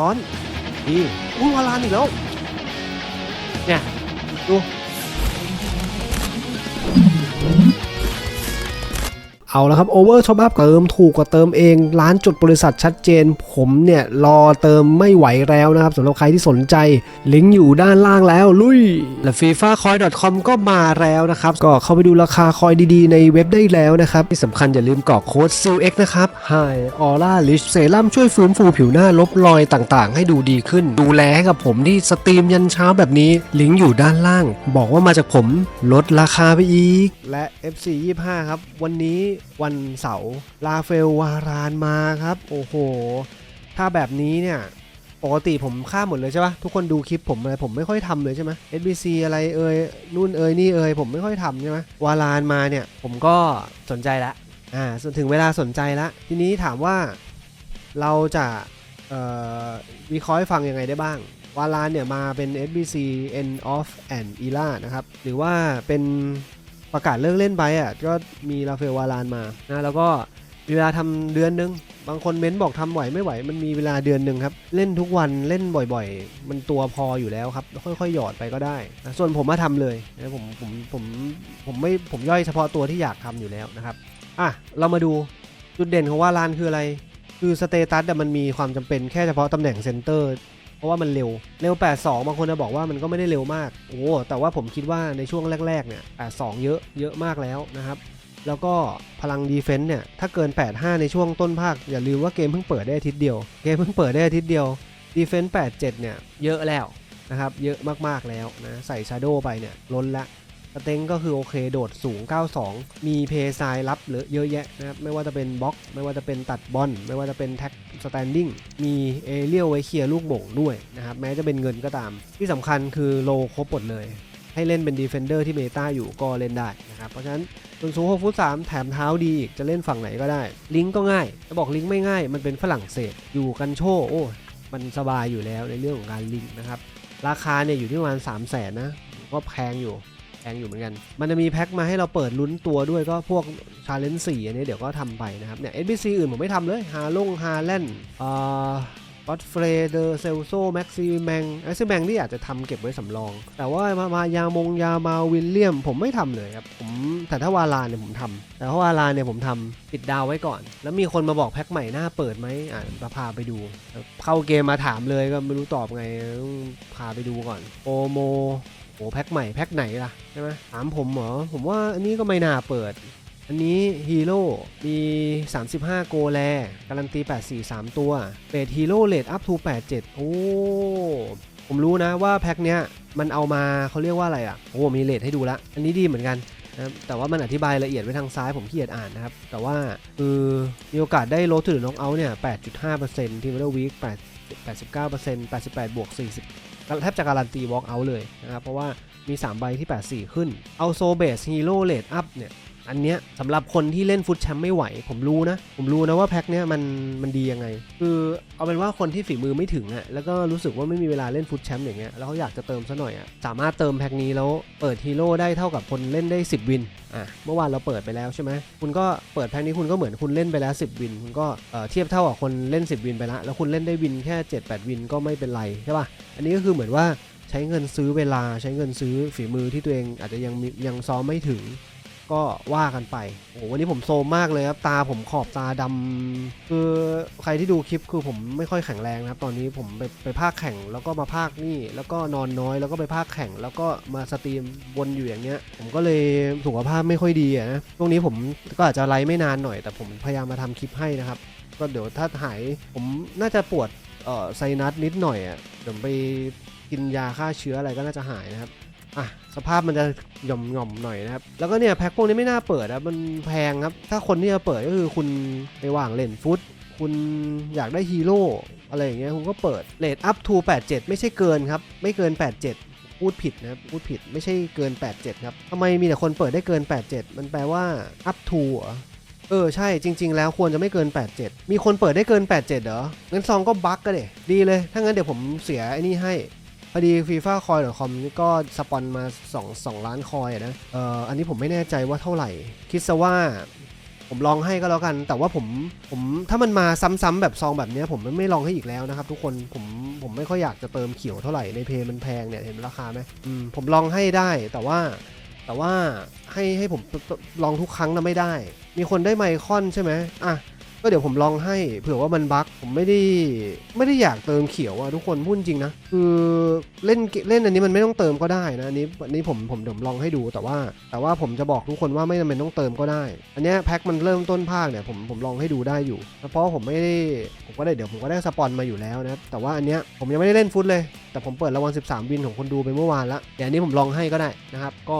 ร้อนดีอุ้ยวาลานอีกแล้ว เนี่ย ดู เอาละครับโอเวอร์ช็อปอัพเติมถูกกว่าเติมเองร้านจดบริษัทชัดเจน ผมเนี่ยรอเติมไม่ไหวแล้วนะครับสำหรับใครที่สนใจ ลิงก์อยู่ด้านล่างแล้วลุยและ FIFA Coin com ก็มาแล้วนะครับ ก็เข้าไปดูราคาคอยดีๆ ในเว็บได้แล้วนะครับ ที่สำคัญอย่าลืมกรอกโค้ด SEALX นะครับ Hi Aura Rich เซรั่มช่วยฟื้นฟูผิวหน้าลบรอยต่างๆ ให้ดูดีขึ้น ดูแลให้กับผมที่สตรีมยันเช้าแบบนี้ลิงก์อยู่ด้านล่าง บอกว่ามาจากผมลดราคาไปอีกและ FC 25 ครับ วันนี้วันเสาร์ลาเฟลวารานมาครับ โอ้โห ถ้าแบบนี้เนี่ยปกติผมข้าหมดเลยใช่ปะทุกคนดูคลิปผมอะไรผมไม่ค่อยทำเลยใช่ไหม SBC อะไรเอ่ยนู่นเอ่ยนี่เอ่ยผมไม่ค่อยทำใช่ไหมวารานมาเนี่ย ผมก็สนใจละอ่าส่วนถึงเวลาสนใจละทีนี้ถามว่าเราจะเอ่อวิเคราะห์ฟังยังไงได้บ้าง วารานเนี่ยมาเป็น SBC End of an Era นะครับ หรือว่าเป็น ประกาศเลิกเล่นไปอะก็มีราเฟลวารานมานะแล้วก็มีเวลาทำเดือนนึง บางคนเม้นบอกทำไหวไม่ไหว มันมีเวลาเดือนหนึ่งครับ เล่นทุกวันเล่นบ่อยๆ มันตัวพออยู่แล้วครับ ค่อยๆ หยอดไปก็ได้นะส่วนผมมาทำเลยนะผมผมผมผมไม่ผมย่อยเฉพาะตัวที่อยากทำอยู่แล้วนะครับอะเรามาดูจุดเด่นของวาลานคืออะไร คือสเตตัสมันมีความจำเป็นแค่เฉพาะตำแหน่งเซนเตอร์ เพราะว่ามันเร็ว เร็ว 82 บางคนจะบอกว่ามันก็ไม่ได้เร็วมาก โอ้ แต่ว่าผมคิดว่าในช่วงแรก ๆ เนี่ย 82 เยอะ เยอะมากแล้วนะครับ แล้วก็พลังดีเฟนต์เนี่ย ถ้าเกิน 85 ในช่วงต้นภาค อย่าลืมว่าเกมเพิ่งเปิดได้อาทิตย์เดียว เกมเพิ่งเปิดได้อาทิตย์เดียว ดีเฟนต์87 เนี่ย เยอะแล้วนะครับ เยอะมากๆแล้วนะ ใส่ชาโดไปเนี่ย ล้นละ สเต็งก็คือโอเคโดดสูง 92 มีเพย์ไซด์รับเหลือเยอะแยะนะครับ ไม่ว่าจะเป็นบล็อก ไม่ว่าจะเป็นตัดบอล ไม่ว่าจะเป็นแท็กสแตนดิ้ง มีเอเรียลไว้เคลียร์ลูกโบ่งด้วยนะครับ แม้จะเป็นเงินก็ตาม ที่สำคัญคือโลครบหมดเลย ให้เล่นเป็นดีเฟนเดอร์ที่เมตาอยู่ก็เล่นได้นะครับ เพราะฉะนั้นส่วนสูง6ฟุต3แถมเท้าดีอีกจะเล่นฝั่งไหนก็ได้ ลิงก์ก็ง่ายจะบอกลิงก์ไม่ง่าย มันเป็นฝรั่งเศส อยู่กันโชว์โอ้มันสบายอยู่แล้วในเรื่องของการลิงก์นะครับ ราคาเนี่ยอยู่ที่ประมาณ3 0 0แสนนะ ก็แพงอยู่ แพงอยู่เหมือนกัน มันจะมีแพ็คมาให้เราเปิดลุ้นตัวด้วยก็พวกชาเลนจ์4อันนี้เดี๋ยวก็ทำไปนะครับเนี่ย NPC อื่นผมไม่ทำเลยฮาลงฮาแลนด์อ่าก็อตเฟรเดอร์เซลโซแม็กซิแมงแม็กซิแมงที่อาจจะทำเก็บไว้สำรอง แต่ว่ามามายามงยามาวิลเลียม ผมไม่ทำเลยครับผมแต่ถ้าวาลานเนี่ยผมทำแต่ถ้าวาลานเนี่ยผมทำปิดดาวไว้ก่อน แล้วมีคนมาบอกแพ็คใหม่หน้าเปิดไหมอะจะพาไปดู เข้าเกมมาถามเลยก็ไม่รู้ตอบไงพาไปดูก่อนโปรโม อ้แพ็คใหม่แพ็คไหนล่ะใช่ไหมถามผมเหรอผมว่าอันนี้ก็ไม่น่าเปิด อันนี้ฮีโร่มี 35 โกแลการันตี 843 ตัวเรทฮีโร่เลทอัพทู87 โอ้ ผมรู้นะว่าแพ็คเนี้ยมันเอามาเขาเรียกว่าอะไรอะ โอ้มีเลทให้ดูละ อันนี้ดีเหมือนกันนะครับแต่ว่ามันอธิบายละเอียดไว้ทางซ้ายผมขี้เกียจอ่านนะครับ แต่ว่าคือมีโอกาสได้โรถถือน็อกเอาท์เนี่ย 8.5%ทีมเดอร์วีค89% 88บวก40 แทบจะการันตี walk out เลยนะครับ เพราะว่ามี 3 ใบที่ 84 ขึ้น เอาโซเบสฮีโร่เลดอัพเนี่ย อันเนี้ยสำหรับคนที่เล่นฟุตแชมป์ไม่ไหว ผมรู้นะ ผมรู้นะว่าแพ็คเนี้ยมันมันดียังไง คือเอาเป็นว่าคนที่ฝีมือไม่ถึงอะ่ะแล้วก็รู้สึกว่าไม่มีเวลาเล่นฟุตแชมป์อย่างเงี้ยแล้วเขาอยากจะเติมซะหน่อยอะ่ะสามารถเติมแพ็คนี้แล้วเปิดฮีโร่ได้เท่ากับคนเล่นได้ 10 วินอะเมื่อวานเราเปิดไปแล้วใช่ไหมคุณก็เปิดแพ็คนี้คุณก็เหมือนคุณเล่นไปแล้ว 10 วิน คุณก็เอ่อเทียบเท่ากับคนเล่น 10 วินไปล้วแล้วคุณเล่นได้วินแค่ 7-8 วินก็ไม่เป็นไรใช่ป่ะอันนี้ก็คือเหมือนว่าใช้เงินซื้อเวลาใช้เงินซื้อฝีมือที่ตัวเองอาจจะยังยังซ้อมไม่ถึง ก็ว่ากันไปโอ้โหวันนี้ผมโซมมากเลยครับ ตาผมขอบตาดำคือใครที่ดูคลิปคือผมไม่ค่อยแข็งแรงนะครับ ตอนนี้ผมไปไปภาคแข่งแล้วก็มาภาคนี่ แล้วก็นอนน้อย แล้วก็ไปภาคแข่ง แล้วก็มาสตรีมวนอยู่อย่างเงี้ย ผมก็เลยสุขภาพไม่ค่อยดีอะนะ ช่วงนี้ผมก็อาจจะไลฟ์ไม่นานหน่อย แต่ผมพยายามมาทำคลิปให้นะครับ ก็เดี๋ยวถ้าหายผมน่าจะปวดเอ่อไซนัสนิดหน่อยอะเดี๋ยวไปกินยาฆ่าเชื้ออะไรก็น่าจะหายนะครับ อะสภาพมันจะหย่อมหย่อมหน่อยนะครับ แล้วก็เนี่ยแพ็คพวกนี้ไม่น่าเปิดนะมันแพงครับ ถ้าคนที่จะเปิดก็คือคุณไปว่างเล่นฟุต คุณอยากได้ฮีโร่อะไรอย่างเงี้ยคุณก็เปิดเลทอัพทู87 ไม่ใช่เกินครับ ไม่เกิน 87พูดผิดนะครับพูดผิดไม่ใช่เกิน 87 ครับทำไมมีแต่คนเปิดได้เกิน 87 มันแปลว่า up to เหรอเออ ใช่จริง ๆ แล้วควรจะไม่เกิน 87 มีคนเปิดได้เกิน 87 เหรองั้นซองก็บั๊กก็เดดีเลย ถ้างั้นเดี๋ยวผมเสียไอ้นี่ให้ พอดี FIFA Coin com นี่ก็สปอนมา2 2ล้านคอยนะเอ่ออันนี้ผมไม่แน่ใจว่าเท่าไหร่ คิดซะว่าผมลองให้ก็แล้วกัน แต่ว่าผมผมถ้ามันมาซ้ำๆแบบซองแบบนี้ผมไม่ลองให้อีกแล้วนะครับทุกคนผมผมไม่ค่อยอยากจะเติมเขียวเท่าไหร่ในเพย์มันแพงเนี่ยเห็นราคาไหมอืมผมลองให้ได้แต่ว่าแต่ว่าให้ให้ผมลองทุกครั้งนะไม่ได้ มีคนได้ไมคอนใช่ไหมอะ ก็เดี๋ยวผมลองให้เผื่อว่ามันบั๊กผมไม่ได้ไม่ได้อยากเติมเขียวอะทุกคนพูดจริงนะคือเล่นเล่นอันนี้มันไม่ต้องเติมก็ได้นะอันนี้อันนี้ผมผมเดี๋ยวลองให้ดูแต่ว่า แต่ว่าผมจะบอกทุกคนว่าไม่จำเป็นต้องเติมก็ได้ อันเนี้ยแพ็คมันเริ่มต้นภาคเนี่ยผมผมลองให้ดูได้อยู่เพราะผมไม่ได้ผมก็ได้เดี๋ยวผมก็ได้สปอนมาอยู่แล้วนะแต่ว่าอันเนี้ยผมยังไม่ได้เล่นฟุตเลย แต่ผมเปิดรางวัล13 วินของคนดูไปเมื่อวานละเดี๋ยวอันนี้ผมลองให้ก็ได้นะครับก็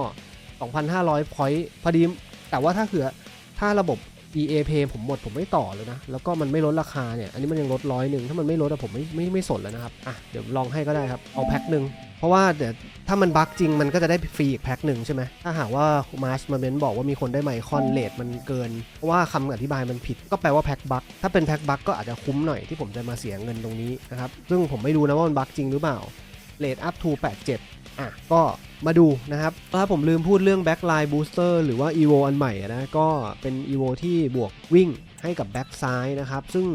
2,500 point พอดีแต่ว่าถ้าเผื่อถ้าระบบ EA Pay ผมหมดผมไม่ต่อเลยนะ แล้วก็มันไม่ลดราคาเนี่ย อันนี้มันยังลดร้อยหนึ่งถ้ามันไม่ลดอะผมไม่ไม่ไม่สนแล้วนะครับ อะ เดี๋ยวลองให้ก็ได้ครับ เอาแพ็คหนึ่ง เพราะว่าเดี๋ยวถ้ามันบั๊กจริงมันก็จะได้ฟรีอีกแพ็คหนึ่งใช่ไหม ถ้าหากว่ามาร์ชมาเมนบอกว่ามีคนได้ไมคอนเลทมันเกิน เพราะว่าคำอธิบายมันผิด ก็แปลว่าแพ็คบั๊กถ้าเป็นแพ็คบั๊กก็อาจจะคุ้มหน่อยที่ผมจะมาเสียเงินตรงนี้นะครับ ซึ่งผมไม่รู้นะว่ามันบั๊กจริงหรือเปล่าเลทอัพทู87อะก็ มาดูนะครับ ถ้าผมลืมพูดเรื่อง Backline Booster หรือว่า EVO อันใหม่นะ ก็เป็น EVO ที่บวกวิ่งให้กับแบ็กซ้ายนะครับ ซึ่ง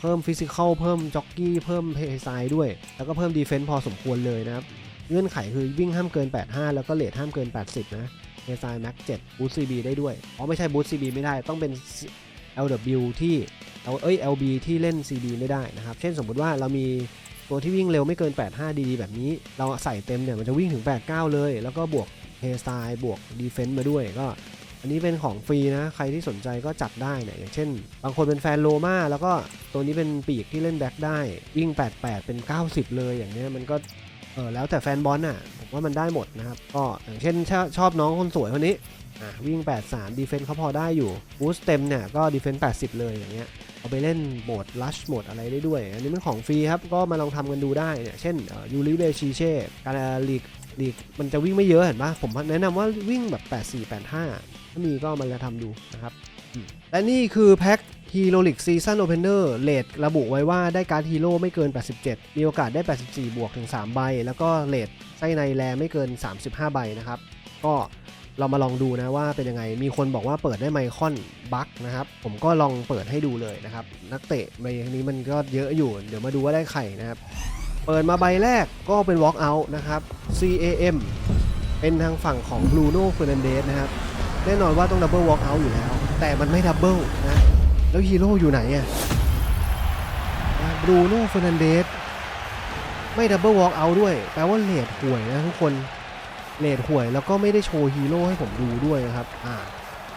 เพิ่มฟิสิก a l เพิ่มจ็อกกี้เพิ่มเพย์ไซด์ด้วย แล้วก็เพิ่มดีเฟน s ์พอสมควรเลยนะครับ เงื่อนไขคือวิ่งห้ามเกิน 85 แล้วก็เลทห้ามเกิน 80 นะเพย์ไซด์แม็ก7บูสต์ CB ได้ด้วย อ๋อ ไม่ใช่บูสต์ CB ไม่ได้ต้องเป็น LW ที่เอาเอ้ย LB ที่เล่น CB ไม่ได้นะครับ เช่นสมมุติว่าเรามี ตัวที่วิ่งเร็วไม่เกิน 85 ดีๆ แบบนี้ เราใส่เต็มเนี่ยมันจะวิ่งถึง 89 เลย แล้วก็บวกเฮสไตล์บวกดีเฟนต์มาด้วยก็ อันนี้เป็นของฟรีนะ ใครที่สนใจก็จัดได้เนี่ยอย่างเช่น บางคนเป็นแฟนโลมาแล้วก็ตัวนี้เป็นปีกที่เล่นแบ็คได้วิ่ง 88 เป็น 90 เลยอย่างเนี้ยมันก็ เออแล้วแต่แฟนบอลน่ะผมว่ามันได้หมดนะครับ ก็อย่างเช่นชชอบน้องคนสวยคนนี้อะวิ่ง 83 ดีเฟนส์เขาพอได้อยู่บูสเต็มเนี่ยก็ดีเฟนส์80 เลยอย่างเงี้ยเอาไปเล่นโหมดลัชโหมดอะไรได้ด้วย อันนี้เป็นของฟรีครับ ก็มาลองทำกันดูได้เนี่ยเช่นยูริเบชิเช่การลีกลีกมันจะวิ่งไม่เยอะเห็นปะผมแนะนำว่าวิ่งแบบ 84 85 ถ้ามีก็มาจะทำดูนะครับและนี่คือแพ็ค ฮีโร่ลิกซีซันโอเพนเนอร์เลทระบุไว้ว่าได้การ์ดฮีโร่ไม่เกิน 87 มีโอกาสได้ 84 บวกถึง 3 ใบ แล้วก็เลทไส้ในแลไม่เกิน 35 ใบนะครับ ก็เรามาลองดูนะว่าเป็นยังไง มีคนบอกว่าเปิดได้ไมคอนบัคนะครับ ผมก็ลองเปิดให้ดูเลยนะครับ นักเตะใบนี้มันก็เยอะอยู่ เดี๋ยวมาดูว่าได้ไข่นะครับ เปิดมาใบแรกก็เป็น Walk Out นะครับ CAM เป็นทางฝั่งของ Bruno Fernandes นะครับ แน่นอนว่าต้องดับเบิลวอล์กเอาท์อยู่แล้ว แต่มันไม่ดับเบิลนะ แล้วฮีโร่อยู่ไหนอะบรูโน่เฟอร์นันเดสไม่ดับเบิลวอล์กเอาด้วย แปลว่าเลดห่วยนะทุกคนเลดห่วยแล้วก็ไม่ได้โชว์ฮีโร่ให้ผมดูด้วยนะครับอ่า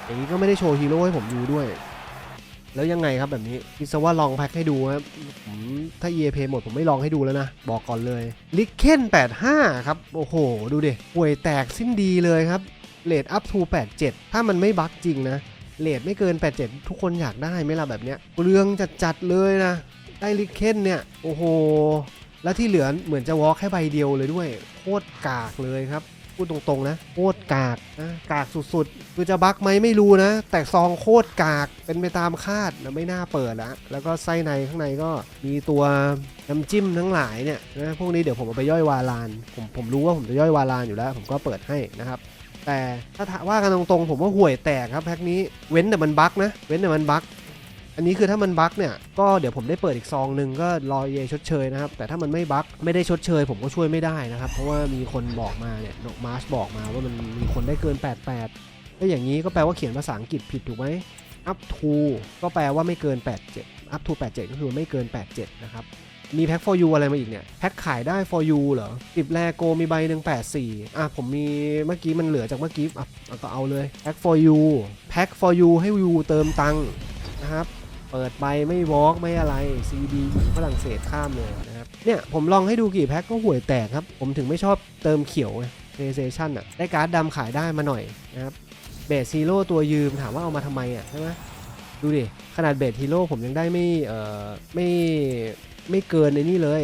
อย่างนี้ก็ไม่ได้โชว์ฮีโร่ให้ผมดูด้วย แล้วยังไงครับแบบนี้คิดซะว่าลองแพ็คให้ดูครับผมถ้า EA p หมดผมไม่ลองให้ดูแล้วนะ บอกก่อนเลยลิกเคน85 ครับ โอ้โห ดูดิห่วยแตกสิ้นดีเลยครับเลทอัพทู87 ถ้ามันไม่บั๊กจริงนะ เลทไม่เกิน 87 ทุกคนอยากได้ไหมล่ะแบบเนี้ยเรืองจัดๆเลยนะ ได้ลิเคนเนี่ย โอ้โห แล้วที่เหลือเหมือนจะวอล์แค่ใบเดียวเลยด้วย โคตรกากเลยครับ พูดตรงๆนะ โคตรกากนะกากสุดๆ คือจะบั๊กไหมไม่รู้นะ แต่ซองโคตรกาก เป็นไปตามคาดนะไม่น่าเปิดละแล้วก็ไส้ในข้างในก็มีตัวน้ำจิ้มทั้งหลายเนี่ยนะ พวกนี้เดี๋ยวผมเอาไปย่อยวาลาน ผมผมรู้ว่าผมจะย่อยวาลานอยู่แล้ว ผมก็เปิดให้นะครับ แต่ถ้าถามว่ากันตรงๆผมว่าห่วยแตกครับแพ็คนี้เว้นแต่มันบั๊กนะเว้นแต่มันบั๊กอันนี้คือถ้ามันบั๊กเนี่ยก็เดี๋ยวผมได้เปิดอีกซองหนึ่งก็รอเยชดเชยนะครับแต่ถ้ามันไม่บั๊กไม่ได้ชดเชย ผมก็ช่วยไม่ได้นะครับเพราะว่ามีคนบอกมาเนี่ยนกมาร์ชบอกมาว่ามันมีคนได้เกิน 88ก็อย่างนี้ก็แปลว่าเขียนภาษาอังกฤษผิดถูกไหม up to ก็แปลว่าไม่เกิน 87 up to 87 ก็คือไม่เกิน 87 นะครับ มีแพ็ค for you อะไรมาอีกเนี่ย แพ็คขายได้ for you เหรอติบแลโกมีใบหนึ่ง84อะผมมีเมื่อกี้มันเหลือจากเมื่อกี้อะก็เอาเลยแพ็ค for you แพ็ค for you ให้ you เติมตังค์นะครับเปิดใบไม่วอล์กไม่อะไร CD ฝรั่งเศสข้ามเลยนะครับ เนี่ยผมลองให้ดูกี่แพ็คก็ห่วยแตกครับ ผมถึงไม่ชอบเติมเขียวไง PlayStation อะ ได้การ์ดดำขายได้มาหน่อยนะครับ เบสซีโร่ตัวยืมถามว่าเอามาทำไมอะใช่ไหมดูดิ ขนาดเบสฮีโร่ผมยังได้ไม่เอ่อไม่ ไม่เกินในนี่เลย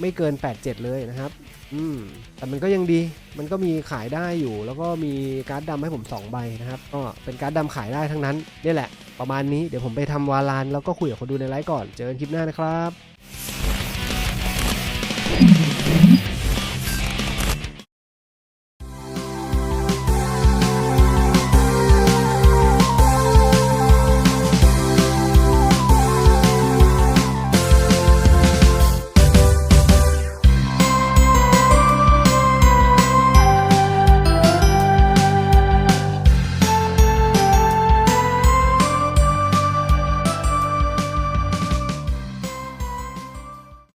ไม่เกิน 87 เลยนะครับ อืม แต่มันก็ยังดี มันก็มีขายได้อยู่ แล้วก็มีการ์ดดำให้ผม 2 ใบนะครับ ก็เป็นการ์ดดำขายได้ทั้งนั้นนี่แหละ ประมาณนี้ เดี๋ยวผมไปทำวาลานแล้วก็คุยกับคนดูในไลฟ์ก่อน เจอกันคลิปหน้านะครับ